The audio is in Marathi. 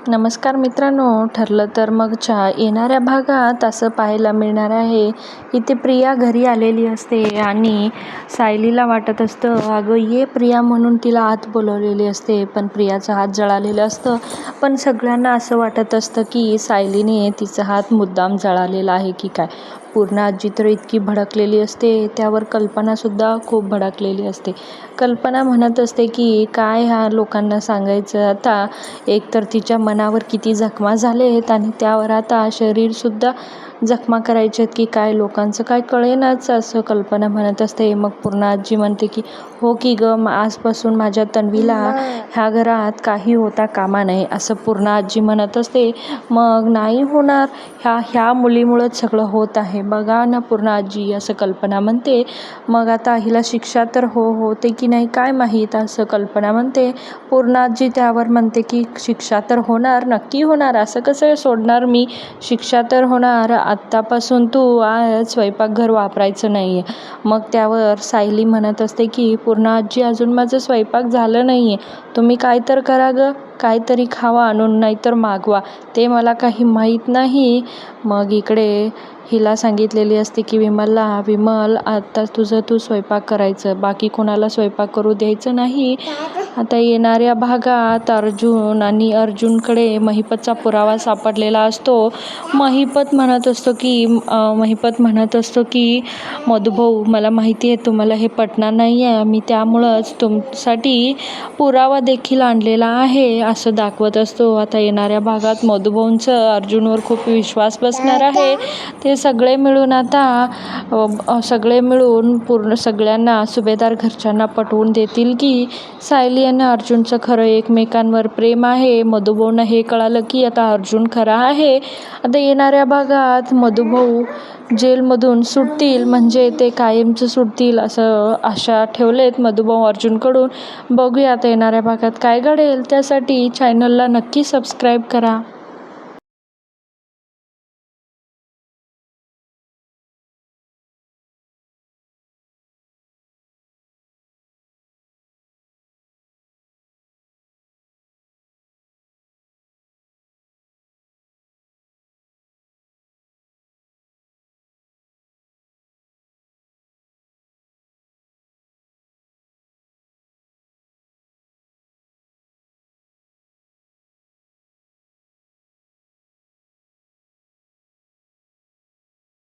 नमस्कार मित्रांनो ठरलं तर मगच्या येणाऱ्या भागात असं पाहायला मिळणार आहे इथे प्रिया घरी आलेली असते आणि सायलीला वाटत असतं अगं ये प्रिया म्हणून तिला आत बोलवलेली असते पण प्रियाचा हात जळालेलं असतं. पण सगळ्यांना असं वाटत असतं की सायलीने तिचा हात मुद्दाम जळालेला आहे की काय? पूर्ण आजी तर इतकी भडकलेली असते त्यावर कल्पनासुद्धा खूप भडकलेली असते. कल्पना म्हणत असते की काय ह्या लोकांना सांगायचं? आता एकतर तिच्या मनावर किती जखमा झाले आहेत आणि त्यावर आता शरीरसुद्धा जखमा करायचे आहेत की काय लोकांचं काय कळेनाच असं कल्पना म्हणत असते. मग पूर्ण आजी म्हणते की हो की गं आजपासून माझ्या तन्वीला ह्या घरात काही होता कामा नये असं पूर्ण आजी म्हणत असते. मग नाही होणार. ह्या ह्या मुलीमुळंच सगळं होत आहे. बघा ना पूर्ण आजी असं कल्पना म्हणते. मग आता हिला शिक्षा तर हो होते की नाही काय माहीत असं कल्पना म्हणते. पूर्ण आजी त्यावर म्हणते की शिक्षा तर होणार नक्की होणार. असं कसं सोडणार मी? शिक्षा तर होणार. आत्तापासून तू आज स्वयंपाकघर वापरायचं नाही आहे मग त्यावर सायली म्हणत असते की पूर्ण आजी अजून माझं स्वयंपाक झालं नाही आहे तुम्ही काय तर करा गं. काहीतरी खावा आणून नाहीतर मागवा. ते मला काही माहीत नाही. मग इकडे हिला सांगितलेली असते की विमलला विमल आता तुझं तू स्वयंपाक करायचं. बाकी कोणाला स्वयंपाक करू द्यायचं नाही. आता येणाऱ्या भागात अर्जुन आणि अर्जुनकडे महिपतचा पुरावा सापडलेला असतो. महिपत म्हणत असतो की महिपत म्हणत असतो की मधुभाऊ मला माहिती आहे तुम्हाला हे पटणार नाही आहे मी त्यामुळंच तुमसाठी पुरावा देखील आणलेला आहे. असं दाखवत असतो. आता येणाऱ्या भागात मधुभाऊंचं अर्जुनवर खूप विश्वास बसणार आहे. ते सगळे मिळून आता सगळे मिळून पूर्ण सगळ्यांना सुभेदार घरच्यांना पटवून देतील की सायली आणि अर्जुनचं खरं एकमेकांवर प्रेम आहे. मधुभाऊंना हे कळालं की आता अर्जुन खरा आहे. आता येणाऱ्या भागात मधुभाऊ जेलमधून सुटतील म्हणजे ते कायमचं सुटतील असं आशा ठेवलेत मधुभाऊ अर्जुनकडून. बघूया आता येणाऱ्या भागात काय घडेल त्यासाठी चॅनलला नक्की सबस्क्राईब करा.